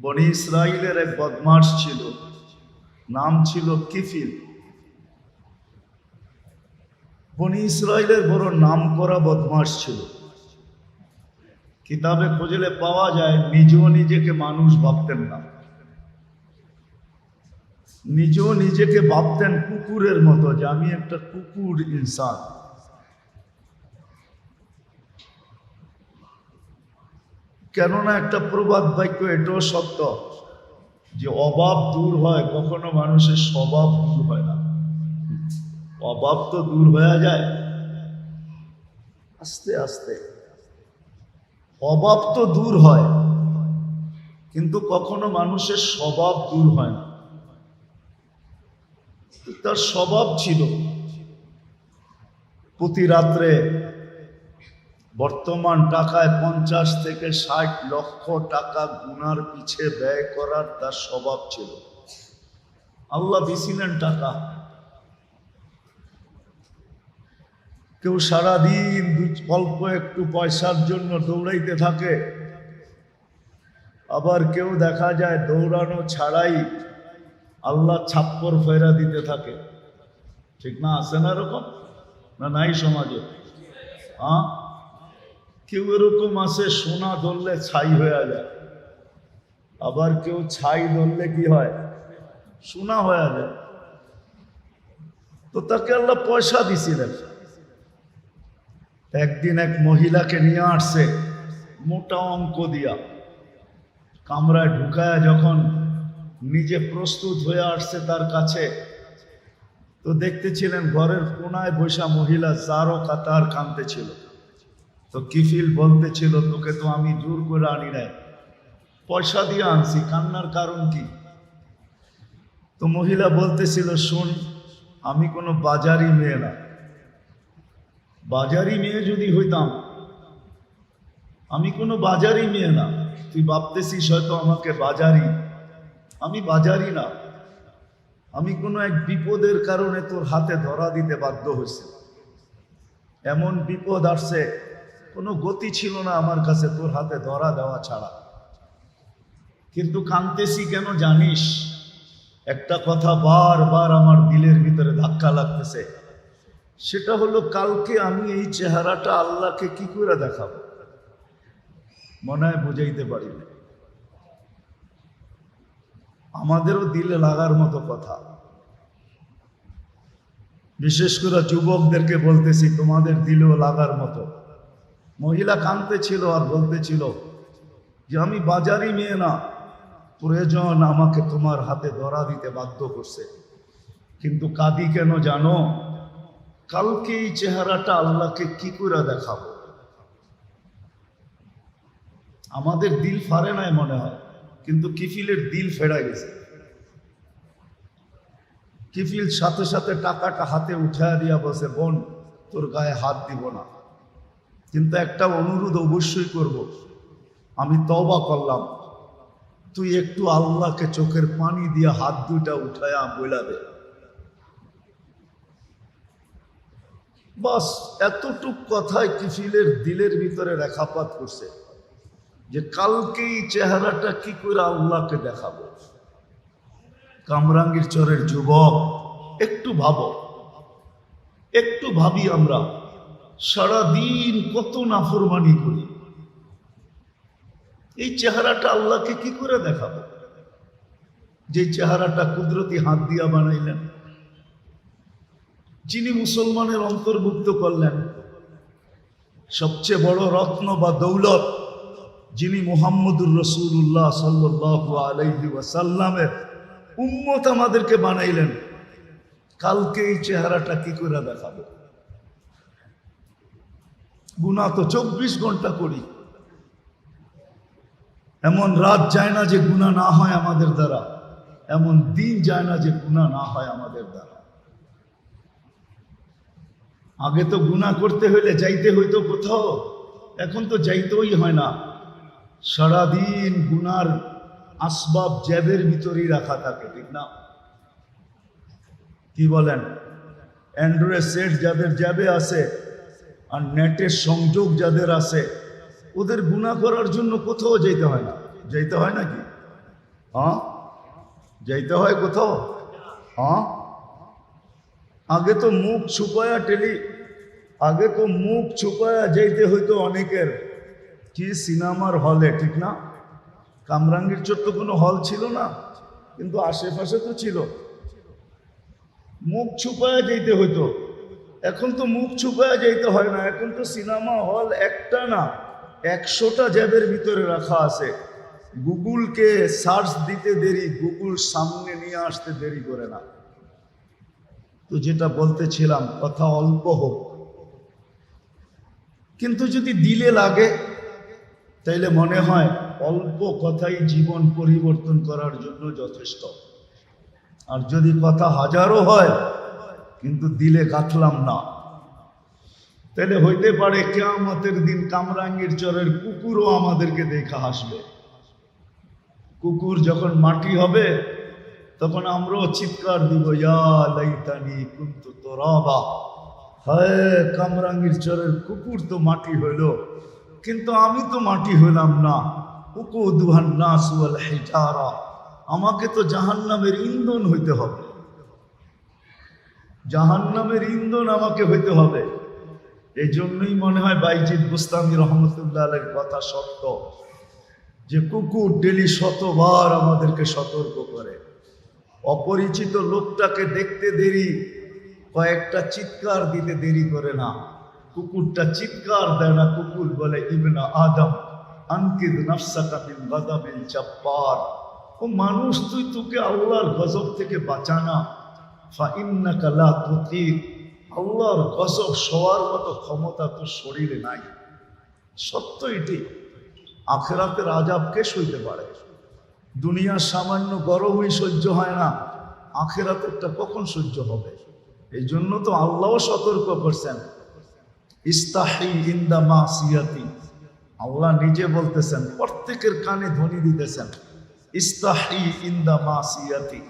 বনি ইসরায়েলের এক বদমাস ছিল। নাম ছিল কিফিল। বনি ইসরায়েলের বড় নাম করা বদমাস ছিল। কিতাবে খুঁজলে পাওয়া যায়, নিজেও নিজেকে মানুষ ভাবতেন না। নিজেও নিজেকে ভাবতেন কুকুরের মতো যে আমি একটা কুকুর ইনসান। কেননা একটা প্রবাদ বাক্য এটাও সত্য যে অভাব দূর হয়, কখনো মানুষের স্বভাব দূর হয় না। অভাব তো দূর হয়ে যায়। আস্তে আস্তে। অভাব তো দূর হয়, কিন্তু কখনো মানুষের স্বভাব দূর হয় না। তার স্বভাব ছিল, প্রতি রাত্রে বর্তমান টাকায় পঞ্চাশ থেকে ষাট লক্ষ টাকা গুনার পিছে ব্যয় করার তার স্বভাব ছিল। আল্লাহ দিছিলেন টাকা। কেউ সারাদিন অল্প একটু পয়সার জন্য দৌড়াইতে থাকে। আবার কেউ দেখা যায় দৌড়ানো ছাড়াই আল্লাহ ছাপ্পর ফেরা দিতে থাকে। ঠিক না? আছে না এরকম? না নাই সমাজে? হ্যাঁ কেউ এরকম আছে সোনা ধরলে ছাই হয়ে যায়। আবার কেউ ছাই ধরলে কি হয়? সোনা হয়ে যায়। তো তাকে আল্লাহ পয়সা দিছিলেন। একদিন এক মহিলাকে নিয়ে আসছে, মোটা অঙ্ক দিয়া। কামরায় ঢুকায় যখন নিজে প্রস্তুত হয়ে আসছে তার কাছে, তো দেখতেছিলেন ঘরের কোনায় বৈশা মহিলা যারও কাতার কাঁদতেছিল। তো কিফিল বলতেছিল তোকে তো আমি জোর করে আনি নাই। পয়সা দিয়ে আনছি, কান্নার কারণ কি? তো মহিলা বলতেছিল, শুন, আমি কোনো বাজারি মেয়ে না। বাজারি মেয়ে যদি হইতাম, আমি কোনো বাজারি মেয়ে না। তুই ভাবতেছিস হয়তো আমাকে বাজারি। আমি বাজারি না। আমি কোনো এক বিপদের কারণে তোর হাতে ধরা দিতে বাধ্য হয়েছে। এমন বিপদ আসছে কোনো গতি ছিল না আমার কাছে, তোর হাতে ধরা দেওয়া ছাড়া। কিন্তু কাঁদতেছি কেন জানিস? একটা কথা বারবার আমার দিলের ভিতরে ধাক্কা লাগতেছে। সেটা হলো কালকে আমি এই চেহারাটা আল্লাহকে কি করে দেখাবো? মনে হয় বুঝাইতে পারি না। আমাদেরও দিলে লাগার মতো কথা। বিশেষ করে যুবকদেরকে বলতেছি, তোমাদের দিলেও লাগার মতো। মহিলা কাঁদতে ছিল আর বলতেছিল যে আমি বাজারি মেয়ে না, প্রয়োজন আমাকে তোমার হাতে ধরা দিতে বাধ্য করছে। কিন্তু কাদি কেন জানো? কালকে এই চেহারাটা আল্লাহকে কি করে দেখাবো? আমাদের দিল ফারে নাই মনে হয়, কিন্তু কিফিলের দিল ফেরা গেছে। কিফিল সাথে সাথে টাকাটা হাতে উঠায় দিয়া বসে বোন, তোর গায়ে হাত দিব না। কিন্তু একটা অনুরোধ অবশ্যই করব। আমি তবা করলাম। তুই একটু আল্লাহকে চোখের পানি দিয়ে হাত দুইটা উঠায়া বইলাবে বাস এতটুক কথায় কিফিলের দিলের ভিতরে রেখাপাত করছে যে কালকেই চেহারাটা কি করে আল্লাহকে দেখাবো? কামরাঙ্গীর চরের যুবক, একটু ভাবো। একটু ভাবি আমরা। সারাদিন কত নাফরমানি করি। এই চেহারাটা আল্লাহকে কি করে দেখাবো? যে চেহারাটা কুদরতি হাত দিয়া বানাইলেন, যিনি মুসলমানের অন্তর্ভুক্ত করলেন, সবচেয়ে বড় রত্ন বা দৌলত যিনি মুহাম্মদুর রসুল্লাহ সাল্লাহ আলাইহি ওয়াসাল্লামের উম্মত আমাদেরকে বানাইলেন, কালকে এই চেহারাটা কি করে দেখাবো? গুণা তো চব্বিশ ঘণ্টা করি। এমন রাত যায় না যে গুণা না হয় আমাদের দ্বারা। এমন দিন যায় না যে গুণা না হয় আমাদের দ্বারা। আগে তো গুণা করতে হইলে যাইতে হইতো কোথাও, এখন তো যাইতেই হয় না। সারাদিন গুনার আসবাব জ্যাবের ভিতরেই রাখা থাকে, ঠিক না? কি বলেন? অ্যান্ড্রয়েড সেট যাদের জ্যাবে আছে আর নেটের সংযোগ যাদের আছে, ওদের গুণা করার জন্য কোথাও যেতে হয় না। যাইতে হয় নাকি? হ্যাঁ? যাইতে হয় কোথাও? হ্যাঁ? আগে তো মুখ ছুপায়া টেলি, আগে তো মুখ ছুপায়া যাইতে হইতো অনেকের। কি সিনেমার হলে, ঠিক না? কামরাঙ্গীর চোর তো কোনো হল ছিল না? কিন্তু আশেপাশে তো ছিল। মুখ ছুপায়া যাইতে হইতো। এখন তো মুখ ছুপায়া যাইতে হয় না, এখন তো সিনেমা হল একটা না, একশোটা জ্যাবের ভিতরে রাখা আছে। গুগলকে সার্চ দিতে দেরি, গুগল সামনে নিয়ে আসতে দেরি করে না। তো যেটা বলতেছিলাম, কথা অল্প হোক। কিন্তু যদি দিলে লাগে, তাইলে মনে হয় অল্প কথাই জীবন পরিবর্তন করার জন্য যথেষ্ট। আর যদি কথা হাজারো হয় কিন্তু দিলে গাঁথলাম না। তাহলে হইতে পারে কেয়ামতের দিন কামরাঙ্গীর চরের কুকুরও আমাদেরকে দেখা হাসবে। কুকুর যখন মাটি হবে, তখন আমরাও চিৎকার দিব, ইয়া লাইতানি কুন্তু তোরাবা। হায়, কামরাঙ্গীর চরের কুকুর তো মাটি হইল, কিন্তু আমি তো মাটি হইলাম না। উকু দুহান নাস ওয়াল হিজারা। আমাকে তো জাহান্নামের ইন্ধন হইতে হবে। জাহান্নামের ইন্ধন আমাকে হইতে হবে। এই জন্যই মনে হয় বাইজিদ বুস্তামি রহমতুল্লাহ আলের কথা সত্য যে কুকুর ডেলি শতবার আমাদেরকে সতর্ক করে। অপরিচিত লোকটাকে দেখতে দেরি, কয়েকটা চিৎকার দিতে দেরি করে না। কুকুরটা চিৎকার দেয় না, কুকুর বলে, ইবনা আদম, আনকিদ নফসাকা মিন গাদাবিল জব্বার। ও মানুষ, তুই, তোকে আল্লাহর গজব থেকে বাঁচানা আল্লাহর গজব সবার মতো ক্ষমতা তোর শরীরে নাই। সত্য এটি। আখেরাতের আজাবকে সইতে পারে? দুনিয়ার সামান্য গরমই সহ্য হয় না। আখেরাতেরটা কখন সহ্য হবে? এই জন্য তো আল্লাহও সতর্ক করছেন। ইস্তাহি ইন্দা মা সিয়াতি আল্লাহ নিজে বলতেছেন, প্রত্যেকের কানে ধ্বনি দিতেছেন। ইস্তাহি ইন্দা মা সিয়াতি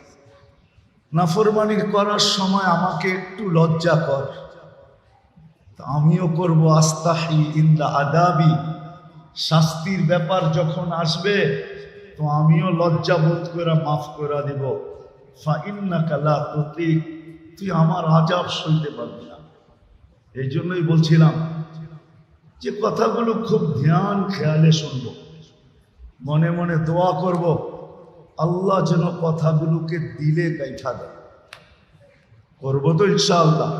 নাফরমানির করার সময় আমাকে একটু লজ্জা কর। আমিও করব আস্তাহি ইন্দা আদাবি। শাস্তির ব্যাপার যখন আসবে, তো আমিও লজ্জা বোধ করে মাফ করে দিব। লা তুই আমার আজাব সইতে পারবি না। এই জন্যই বলছিলাম যে কথাগুলো খুব ধ্যান, খেয়ালে শুনব। মনে মনে দোয়া করব। আল্লাহ যেন কথাগুলোকে দিলে গাইঠা দেয়। করব তো ইনশাআল্লাহ।